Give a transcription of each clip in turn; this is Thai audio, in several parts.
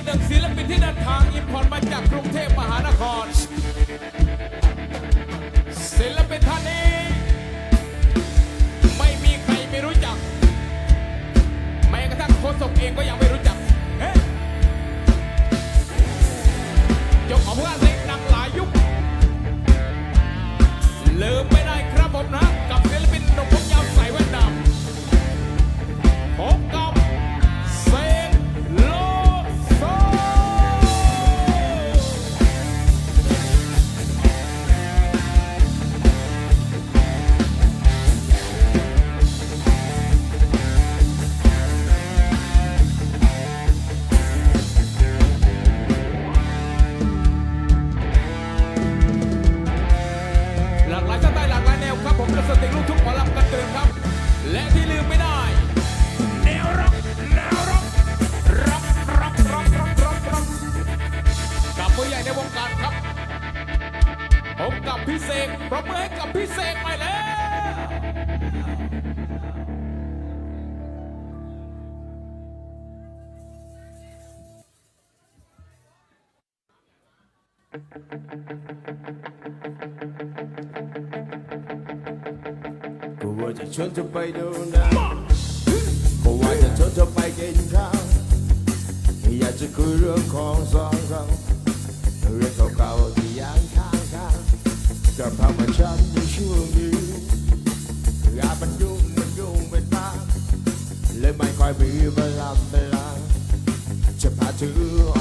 กหนึ่งศิลปินที่เดินทางอิมพอร์ตมาจากกรุงเทพมหานคร ศิลปินท่านนี้ ไม่มีใครไม่รู้จัก แม้กระทั่งโคศกเองก็ยังไม่รู้จักเฮ้ยกของพวกเราหนังหลายยุคลืมไม่ได้ครับผมนะกับศิล ว่าจะชวนเธอไปดูหนังก็ว่าจะชวนเธอไปกินข้าวอยากจะคุยเรื่องของสองเราเรื่องเก่าๆที่ยังค้างคาะพบภาฉันในช่วงนี้งานมันยุ่งมันยุ่งเป็นมากเลยไม่ค่อยมีเวลาเวลาจะพาเธอ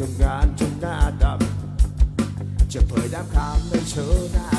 ทำงานจนหน้าดำจะเผยด้ามคำมไม่เชิญหน้า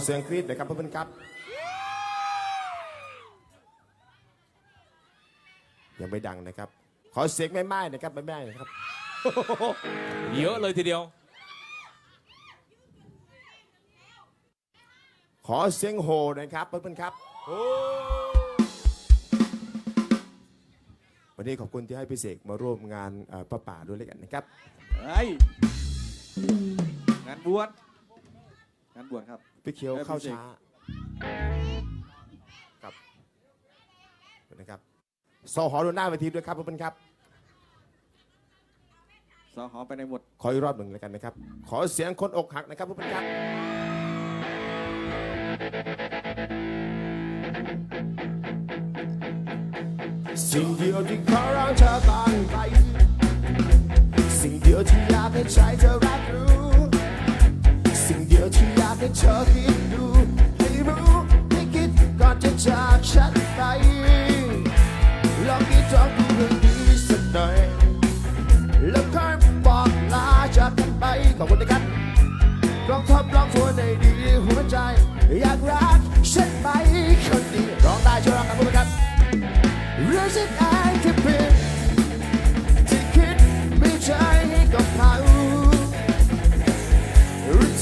ขอเสียงกรี๊ดหน่อยครับเพื่อนๆครับ ยังไม่ดังนะครับ ขอเสียงไม่ไม้นะครับไม่ไม้นะครับ เยอะเลยทีเดียว ขอเสียงโหหนะครับเพื่อนๆครับ วันนี้ขอบคุณที่ให้พี่เสกมาร่วมงานเอ่อป้าป่าด้วยแล้วกันนะครับ เฮ้ยงานบวช งานบวชครับ พี่เขียวเอ้ยเข้าพี่เสกช้าครับนะครับซอหอดูหน้าเวทีด้วยครับเพื่อนๆครับสอหอไปในหมดขออีกรอบหนึ่งแล้วกันนะครับ ขอเสียงคนอกหักนะครับเพื่อนๆครับสิ่งเดียวที่ขอร้องเธอตอนไปสิ่งเดียวที่อยากให้ใจเธอ ยวที่อยากให้เธอคิดดูให้รู้ให้คิดก่อนจะจากฉันไปลองคิดทองดูให้ดีสักหน่อยแล้วค่อยบอกลาจากกันไปขอบคุณนะครับลองทบลองทวนในดีหัวใจ อยากรักฉันไปคนดีร้องได้ช่วยร้องกันพูดนะครับรู้สึกอายแค่เพียงที่คิดไมีใจให้กับเขา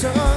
ห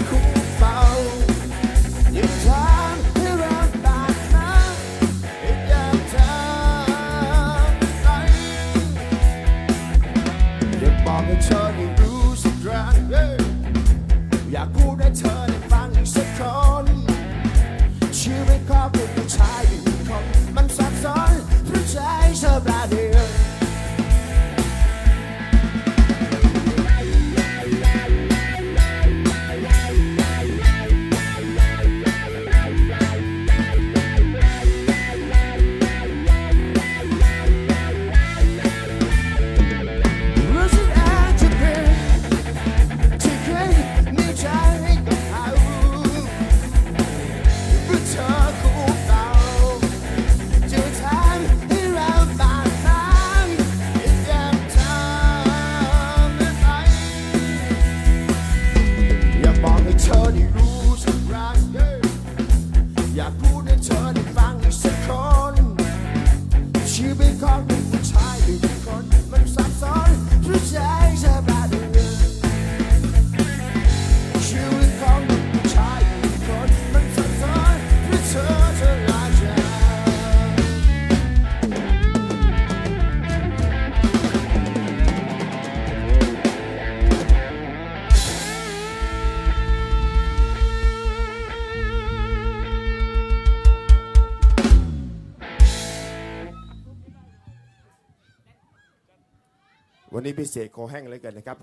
วันนี้พิเศษคอแห้งเลยกันนะครับ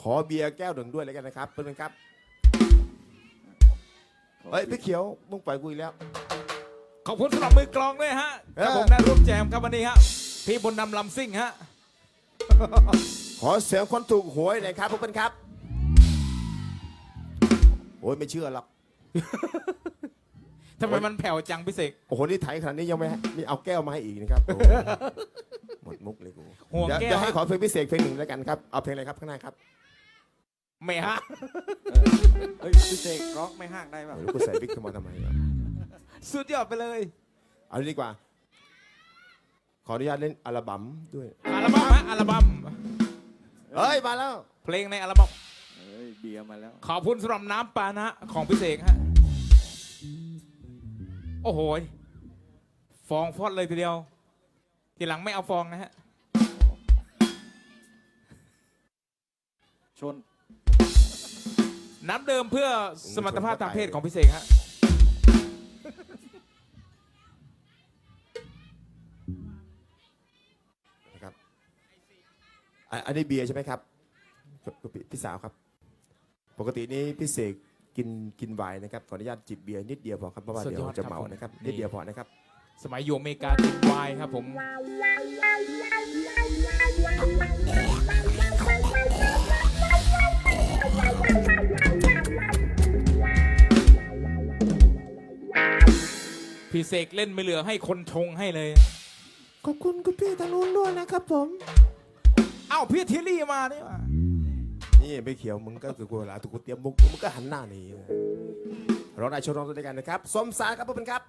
ขอเบียร์แก้วหนึ่งด้วยเลยกันนะครับเพื่อนๆครับ เฮ้ยพี่เขียวมึงปล่อยกูอีกแล้ว ขอบคุณสำหรับมือกลองด้วยฮะเออครับผมได้ร่วมแจมครับวันนี้ฮะพี่บุญนำลำซิ่งฮะ ขอเสียงคนถูกหวยหน่อยครับเพื่อนๆครับโอ้ยไม่เชื่อหรอกทำไมมันแผ่วจังพี่เสกโอ้โหนี่ไถขนาดนี้ยังไม่ให้นี่เอาแก้วมาให้อีกนะครับโอ้โหห มดมุกเลยกูห่วงเดี๋ยวแก้เดี๋ยววให้ฮะขอเพลงพิเศษเพลงหนึ่งแล้วกันครับ เอาเพลงอะไรครับข้างหน้าครับไม่ฮะเฮ้ยพี่เสกร้องไม่ห้างได้ป่ะ เดี๋ยวกูใส่บิ๊กทำไมทำไมอะสุดยอดไปเลยเอาดีกว่า ขออนุญาตเล่นอัลบั้มด้วย อัลบั้มฮะอัลบั้มเฮ้ย มาแล้ว เพลงในอัลบั้มเฮ้ยเบียร์มาแล้ว ขอบคุณสำหรับน้ำปานะของพี่เสกฮะโอ้โหยฟองฟอดเลยทีเดียว ทีหลังไม่เอาฟองนะฮะ ชน น้ำเดิมเพื่อสมรรถภาพทางเพศของพี่เสกฮะ นะครับอะอันนี้เบียร์ใช่ไหมครับคุณพี่พี่สาวครับ ปกตินี้พี่เสกกินกินไวน์นะครับ ขออนุญาตจิบเบียร์นิดเดียวพอครับเพราะว่าสุดเดี๋ยยวอดจะครับเมาผมนะครับนี่นิดเดียวพอนะครับ สมัยอยู่อเมริกาติดวายครับผม พี่เสกเล่นไม่เหลือให้คนชงให้เลย ขอบคุณคุณพี่ทางนู้นด้วยนะครับผม เอ้าพี่เทลลี่มานี่หานี่ไปเขียวมึงก็คือกูหลาตุกเตรียมมุกมึงก็หันหน้าหนีเราได้ชมร้องด้วยกันนะครับ สมสารครับเพื่อนครับ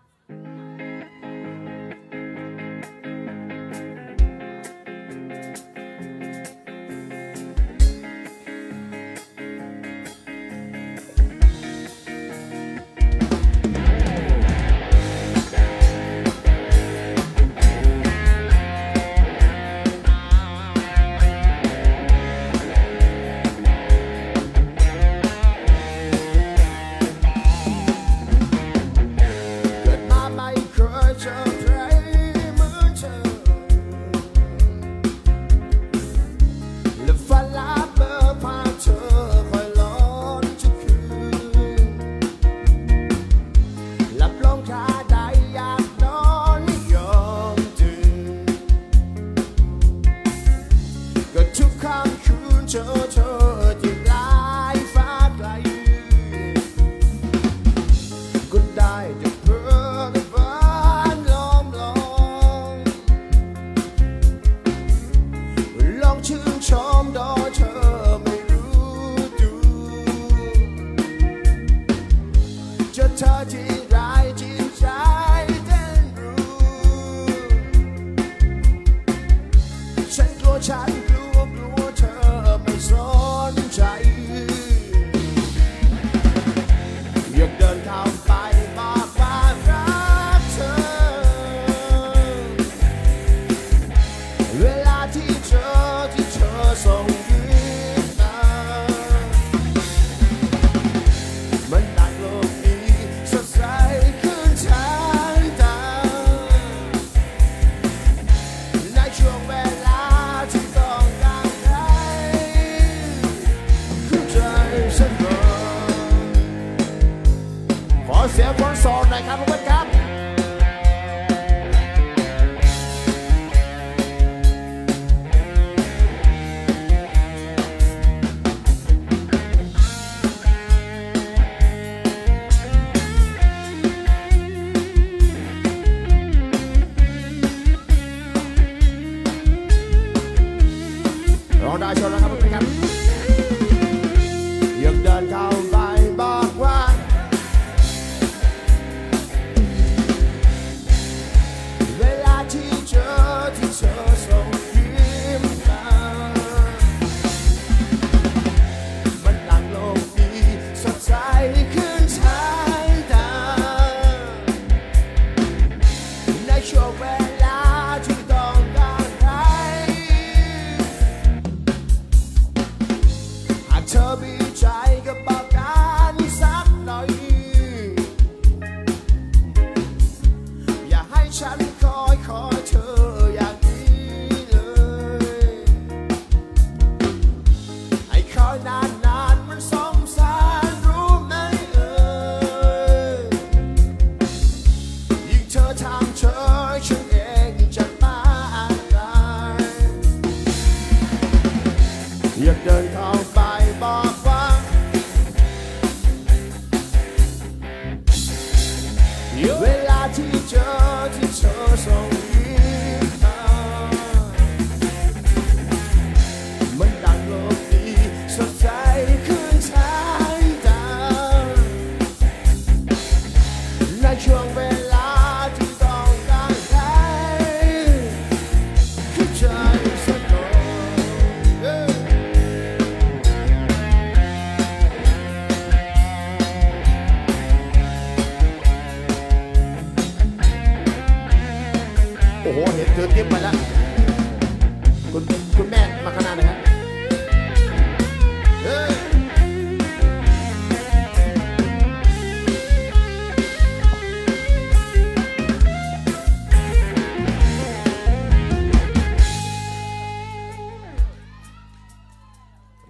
shall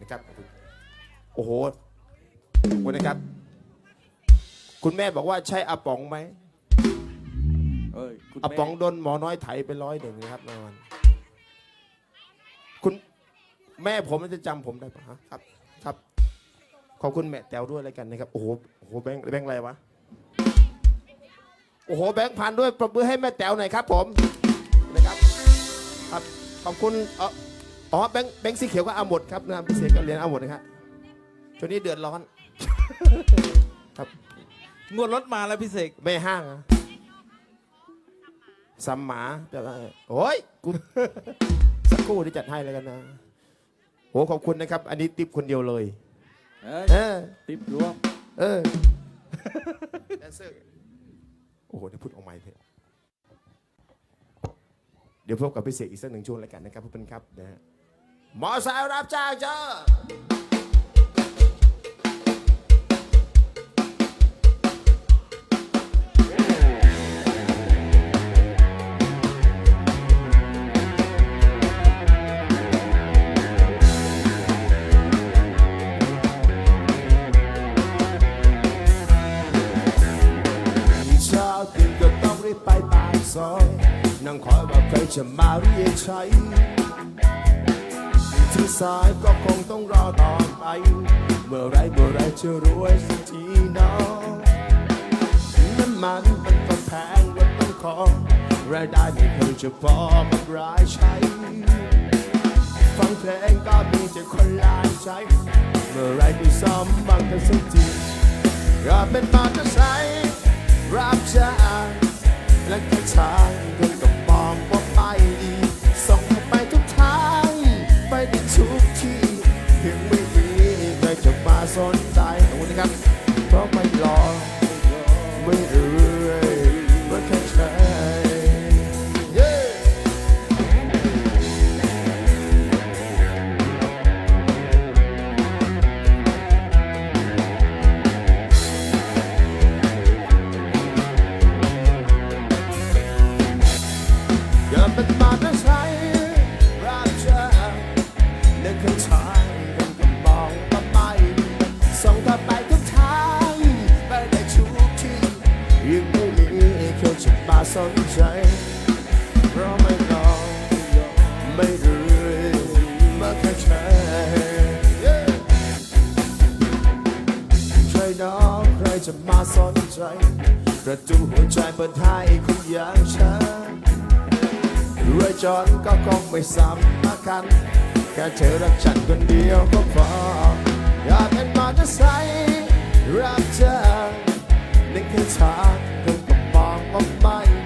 นะครับโอ้โหขอบคุณนะครับ คุณแม่บอกว่าใช่อาป๋องไหมเอ้คุณาแม่ป๋องโดนหมอน้อยไถไปร้อยหนึ่งนะครับนอนคุณแม่ผมมันจะจำผมได้ปะะครับ ครับ ขอบคุณแม่แตวด้วยอะไรกันนะครับ โอ้โหโอ้โหแบงค์แบงอะไรวะ โอ้โหแบงค์พันด้วยปรบมือให้แม่แต๋วหน่อยครับผมนะครับ ครับขอบคุณเออ อ๋อแบงค์แบงค์สีเขียวก็เอาหมดครับน้ำพิเศษก็เรียนเอาหมดนะครับช่วงนี้เดือดร้อน ครับ งวดรถมาแล้วพิเศษไม่ห้างสัมมาแปลว่าอะไรโอ้ยกูสักครู่ที่จัดให้แล้วกันนะโหขอบคุณนะครับ อันนี้ติปคนเดียวเลย เออติปบรวมเออ แดนเซอร์ โอ้โห นี่พูดออกมาเถอะ เดี๋ยวพบกับพี่เสกอีกสักหนึ่งช่วงแล้วกันนะครับเพื่อนครับนะฮะ มอไซค์รับจ้างจ้าเช้าตื่นก็ต้องรีบไปปากซอยนั่งคอยว่าใครจะมาเรียกใช้ ที่สายก็คงต้องรอต่อไป เมื่อไรเมื่อไรจะรวยสักทีน้องน้ำมันมันก็แพงรถต้องขอรายได้ไม่เคยจะพอกับรายใช้ ฟังเพลงก็มีแต่คนลายใจเมื่อไรที่ซ้อมบ้างกันสักทีก็เป็นมอเตอร์ไซค์รับจ้างและแค่ทางคนก็มองว่าไม่ดี สนใจขอบคุณนะครับเพราะไม่รอไม่รู้ ใครน้องใครจะมาสนใจ ประตูหัวใจเปิดให้คนอย่างฉันรวยจนก็คงไม่สำคัญ แค่เธอรักฉันคนเดียวก็พอ อยากเป็นมอเตอร์ไซค์รับเธอในแค่ทางเธอก็มองว่าไม่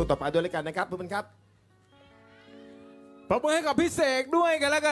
่วงต่อไปด้วยแล้วกันนะครับเพื่อนๆครับ ปรบมือให้กับพี่เสกด้วยกันแล้วกัน